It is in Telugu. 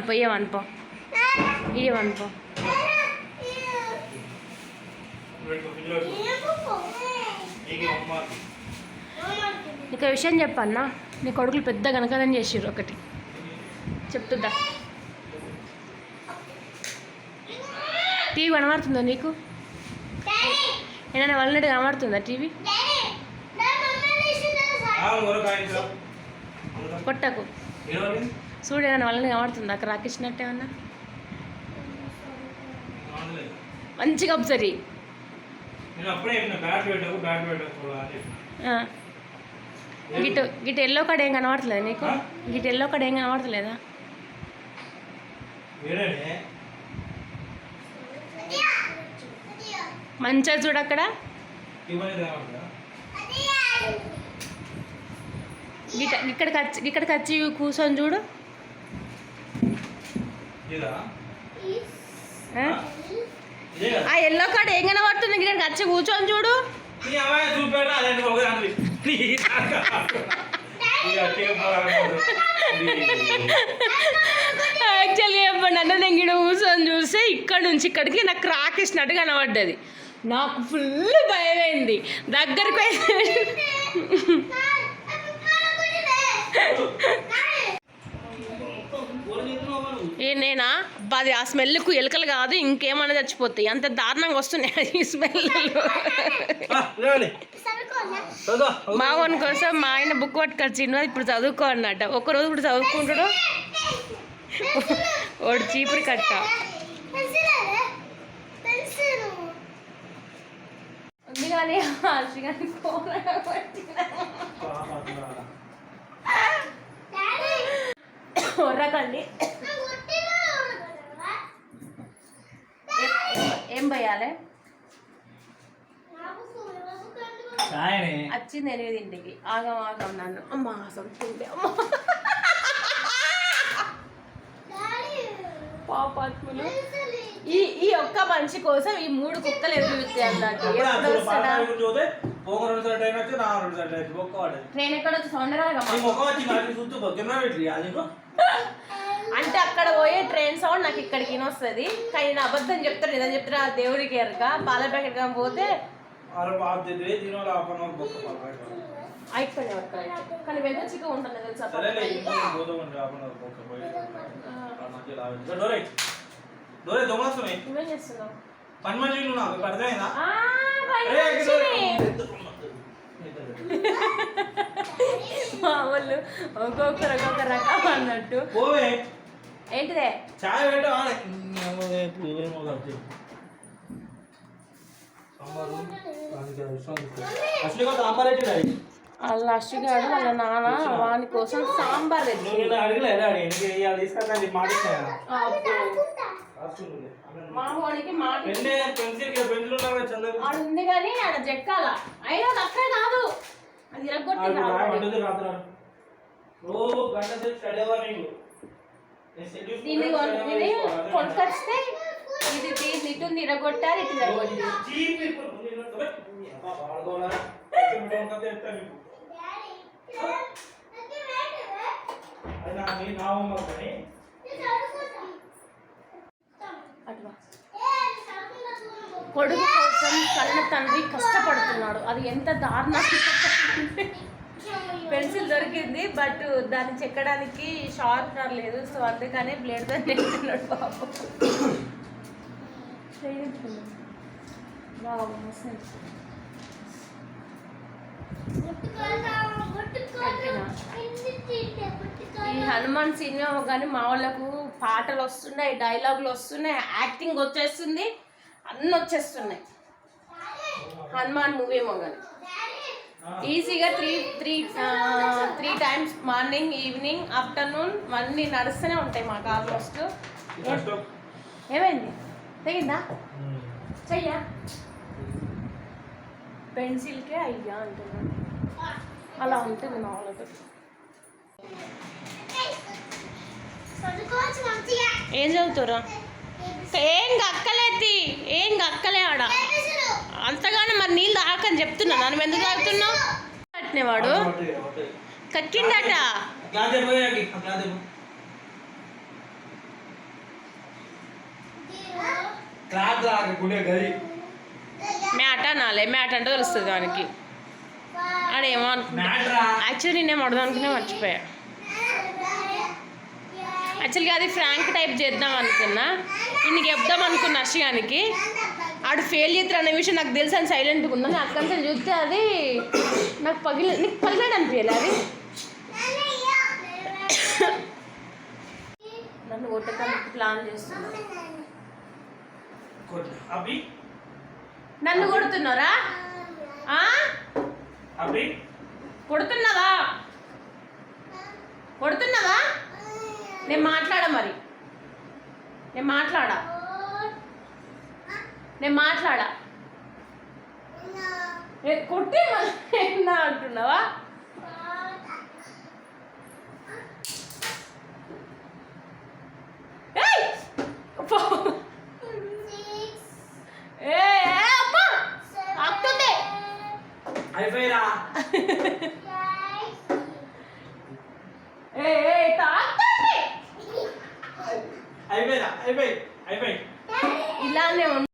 ఇవ్వనుపో ఇవ్వనుపో ఇవ్వనుపో నీకు ఒక విషయం చెప్పన్నా నీ కొడుకులు పెద్ద గనకదని చేసిర్రు ఒకటి. చెప్తుందా టీవీ కనబడుతుందా నీకు? ఏదైనా వాళ్ళనట్టు కనబడుతుందా టీవీ? కొట్టకు. చూడు ఏదైనా వాళ్ళని కనబడుతుందా అక్కడ రాకిచ్చినట్టు ఏమన్నా? మంచిగా. ఆ. గిట్ గిట్ ఎల్లో కార్డ్ ఏం కనబడతలేదు నీకు? గిట్ ఎల్లో కార్డ్ ఏం కనబడతలేదా? వేరేనే. మంచిగా చూడు అక్కడ. ఇక్కడికి వచ్చి ఇక్కడికి వచ్చి కూర్చొని చూడు. ఆ? ఇదే కదా ఆ ఎల్లో కార్డ్ ఏం కనబడుతుంది? ఇక్కడికి వచ్చి కూర్చొని చూడు. యాక్చువల్గా చెప్పండి అంటే నేను ఇక్కడ కూర్చొని చూస్తే ఇక్కడ నుంచి ఇక్కడికి నాకు రాకేసినట్టు కనబడ్డది. నాకు ఫుల్ భయమైంది. దగ్గరికి పోయి ఏ నేనా అబ్బా, అది ఆ స్మెల్కు ఎలుకలు కాదు ఇంకేమైనా చచ్చిపోతాయి. అంత దారుణంగా వస్తున్నాయి ఈ స్మెల్ మా వాని కోసం మా ఆయన బుక్ పట్టుకొచ్చిండు ఇప్పుడు చదువుకో అన్నట్ట ఒక రోజు ఇప్పుడు చదువుకుంటాడు. వాడు చీపురు కట్ట. ఉంది కానీ హర్షిగాని కూర ఏం పోయాలి? వచ్చింది ఎనిమిది ఇంటికి ఆగం ఆగం నన్ను. అమ్మా తింటే అమ్మా. పాపాత్ములు ఈ ఈ ఒక్క మనిషి కోసం ఈ మూడు కుక్కలు ఎదురు అన్నట్టు ట్రైన్ ఎక్కడ వచ్చి సౌండరాగా అంటే అక్కడ పోయే ట్రైన్ సౌండ్ నాకు ఇక్కడికి వస్తుంది కానీ నేను అబద్ధం చెప్తాను నిజం చెప్తాను ఆ దేవుడికి ఎరక పాల ప్యాకెట్ కానీ పోతే. అయిపోయింది కానీ వెదర్ చిక్క ఉంటుంది తెలుసా? నువ్వేం చేస్తున్నావు? పని మనుషులు నాకు అర్థమైందా ఆ, పైన అరే, వచ్చింది. డోరే. వాళ్ళు ఒక్కొక్కరు ఒక్కొక్క రకం అన్నట్టు. ఏంటిదే? చాయ్. అసలు వాళ్ళ అశ్విగాడు వాళ్ళ నాన్న వాని కోసం సాంబార్ తెచ్చి నువ్వు నిన్న అడగలే డాడీ నీకు ఇవాళ తీసుకొస్తాను మాట ఇచ్చాను మా వాడికి మాట పెన్నే పెన్సిల్ పెన్సిల్ ఉన్నావా చంద్ర ఆడు ఉంది కానీ ఆడ జక్కాల. అయినా అక్కడే కాదు. అది ఇరగొట్టి రోజు గంట సేపు స్టడీ అవ్వాలి నీకు దీన్ని కొన్- ఇది కొనుకొస్తే ఇది దీన్ని ఇటు ఇరగొట్టారు ఇటు. అట్లా కొడుకు కోసం కన్న తండ్రి కష్టపడుతున్నాడు. అది ఎంత దారుణం. పెన్సిల్ దొరికింది బట్ దాన్ని చెక్కడానికి షార్ప్నర్ లేదు సో అందుకనే బ్లేడ్తో నేర్చుకున్నాడు బాబు. ఈ హనుమాన్ సినిమా కానీ మా వాళ్ళకు పాటలు వస్తున్నాయి డైలాగులు వస్తున్నాయి యాక్టింగ్ వచ్చేస్తుంది అన్నీ వచ్చేస్తున్నాయి. హనుమాన్ మూవీ ఏమో కానీ. ఈజీగా three three three times morning evening afternoon అన్నీ నడుస్తూనే ఉంటాయి మాకు ఆల్మోస్ట్. ఏమైంది? తెగిందా? ఉమ్. చెయ్యా. పెన్సిల్కే అయ్యా అంటున్నాను. అలా ఉంటుంది వాళ్ళతో ఏం చదువుతారా ఏం గక్కలేతి ఏం గక్కలే ఆడ? అంతగానే మరి నీళ్ళు తాగకని చెప్తున్నా. నన్ను ఎందుకు తాగుతున్నావు? కట్టినవాడు. కక్కిండట మ్యాట్ అనాలి. మ్యాట్ అంటే తెలుస్తుంది దానికి ఆడేమో అనుకుంటా. యాక్చువల్లీ నేనేమో అడదాం అనుకునే మర్చిపోయా. యాక్చువల్గా అది ఫ్రాంక్ టైప్ చేద్దాం అనుకున్నా. ఇన్ని చెప్దాం అనుకున్నా అర్షిగానికి ఆడు ఫెయిల్ చేద్దరు అనే విషయం నాకు తెలుసు అని సైలెంట్గా నేను అక్కడి చూస్తే అది నాకు పగిలి నీకు పగిలాడు అనిపించాలి అది? నన్ను కొట్టడానికి ప్లాన్ చేస్తున్నా. అభి? నన్ను కొడుతున్నారా? కొడుతున్నావా? కొడుతున్నావా? నేను మాట్లాడా మరి. నేను మాట్లాడా. నేను మాట్లాడా. కొట్టి మళ్ళీ అంటున్నావా. అయిపోయిరా ఏ, ఏ, తాకుతుంది. అయిపోయి అయిపోయి ఇలానే